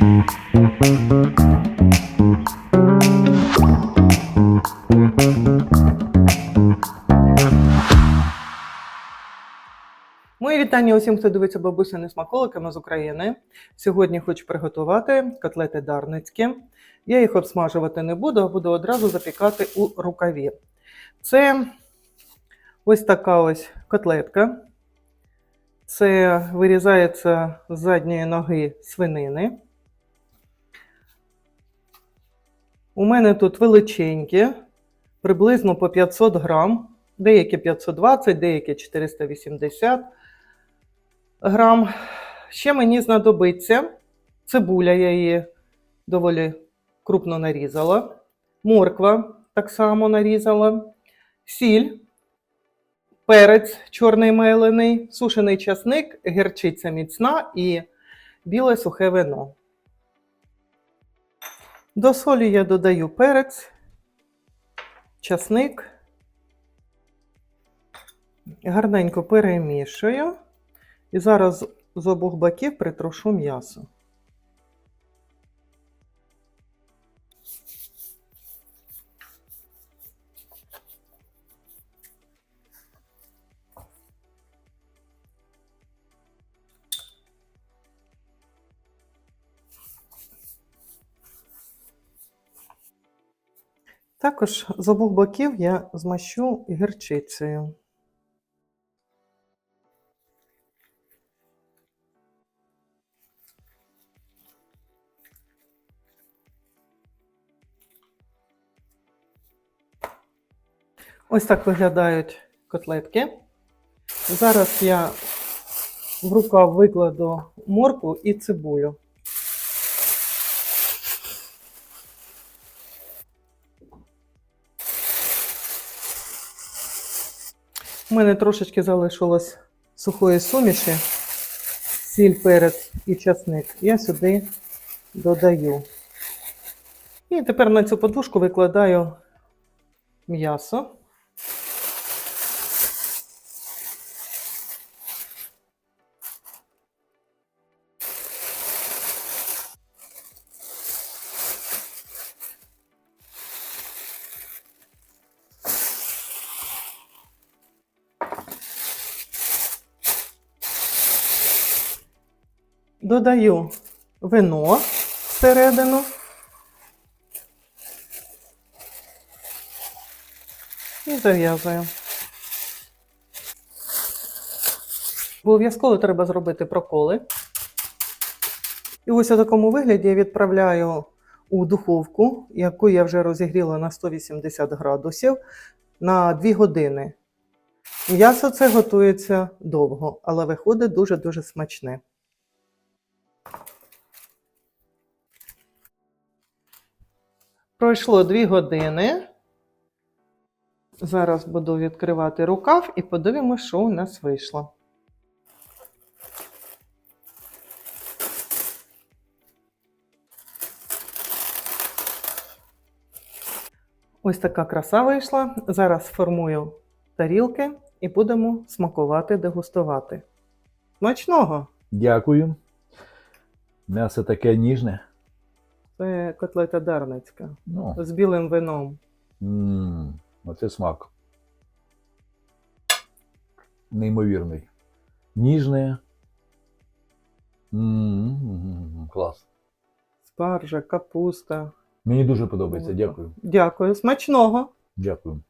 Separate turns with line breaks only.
Мої вітання усім, хто дивиться бабусяни смаколиками з України. Сьогодні хочу приготувати котлети дарницькі. Я їх обсмажувати не буду, а буду одразу запікати у рукаві. Це ось така ось котлетка. Це вирізається з задньої ноги свинини. У мене тут величенькі, приблизно по 500 грам, деякі 520, деякі 480 грам. Ще мені знадобиться цибуля, я її доволі крупно нарізала. Морква так само нарізала, сіль, перець чорний мелений, сушений часник, гірчиця міцна і біле сухе вино. До солі я додаю перець, часник, гарненько перемішую. І зараз з обох боків притрушу м'ясо. Також з обох боків я змащу гірчицею. Ось так виглядають котлетки. Зараз я в рукав викладу моркву і цибулю. У мене трошечки залишилось сухої суміші, сіль, перець і часник. Я сюди додаю. І тепер на цю подушку викладаю м'ясо. Додаю вино всередину. І зав'язую. Обов'язково треба зробити проколи. І ось у такому вигляді я відправляю у духовку, яку я вже розігріла на 180 градусів на 2 години. М'ясо це готується довго, але виходить дуже-дуже смачне. Пройшло 2 години. Зараз буду відкривати рукав і подивимося, що у нас вийшло. Ось така краса вийшла. Зараз формую тарілки і будемо смакувати, дегустувати. Смачного!
Дякую. М'ясо таке ніжне.
Це котлета дарницька
Ну,
з білим вином.
м, оце смак. Неймовірний. Ніжне. М, м, Клас.
Спаржа, капуста.
Мені дуже подобається. Дякую.
Дякую. Смачного!
Дякую.